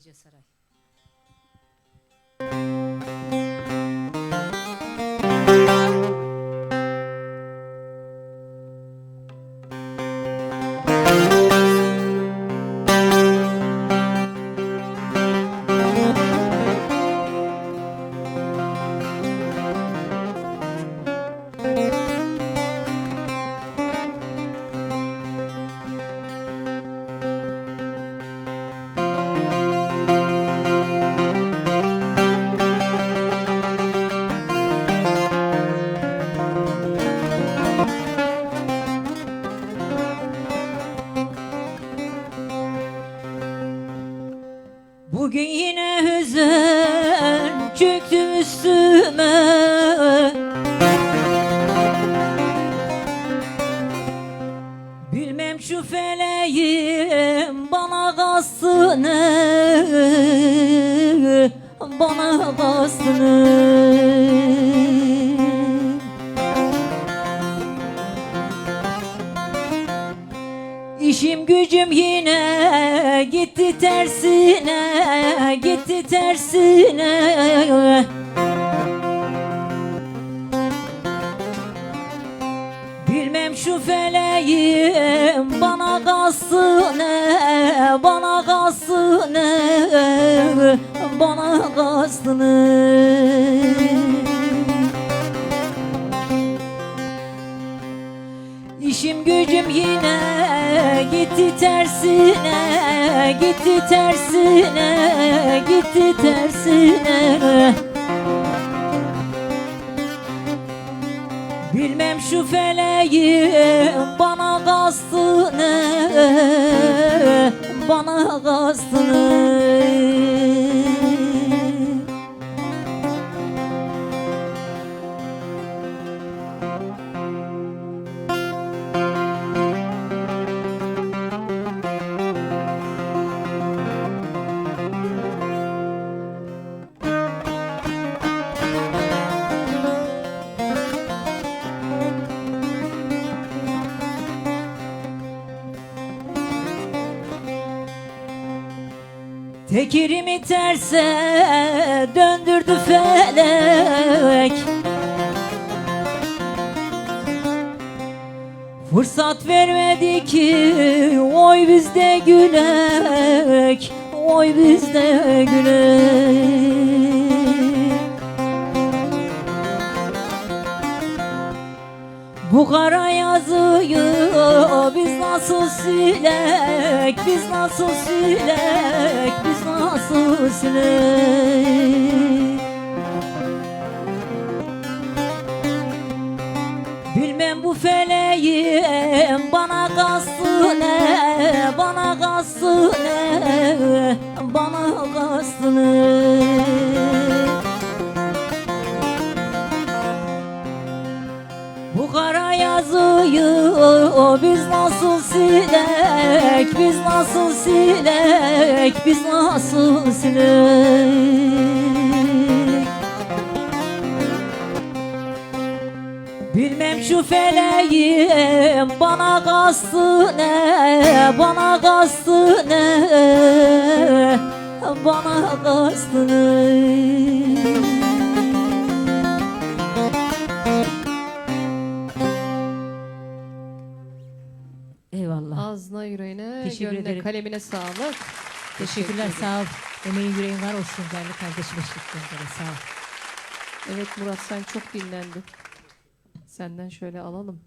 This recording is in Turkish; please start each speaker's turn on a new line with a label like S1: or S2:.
S1: Gece Saray. Bugün yine hüzün çöktü üstüme. Bilmem şu feleğin bana kastını Bana kastını İşim gücüm yine gitti tersine, gitti tersine. Bilmem şu feleğin bana kastını, bana kastını, bana kastını. İşim gücüm yine gitti tersine, gitti tersine, gitti tersine. Bilmem şu feleğin bana kastını, bana kastını. Tekirimi terse döndürdü felek. Fırsat vermedi ki oy bizde gülek Oy bizde gülek nasıl silek, biz nasıl silek, biz nasıl silek biz nasıl silek, biz nasıl silek, biz nasıl silek Bilmem şu feleğin bana kastı ne, bana kastı ne, bana kastı ne Teşekkür
S2: gönlüne,
S1: ederim.
S2: kalemine sağlık.
S1: Teşekkürler
S2: Teşekkür
S1: sağ ol. Emeğin yüreğin var olsun değerli kardeşim eşliklerinde sağ ol.
S2: Evet Murat sen çok dinlendin. Senden şöyle alalım.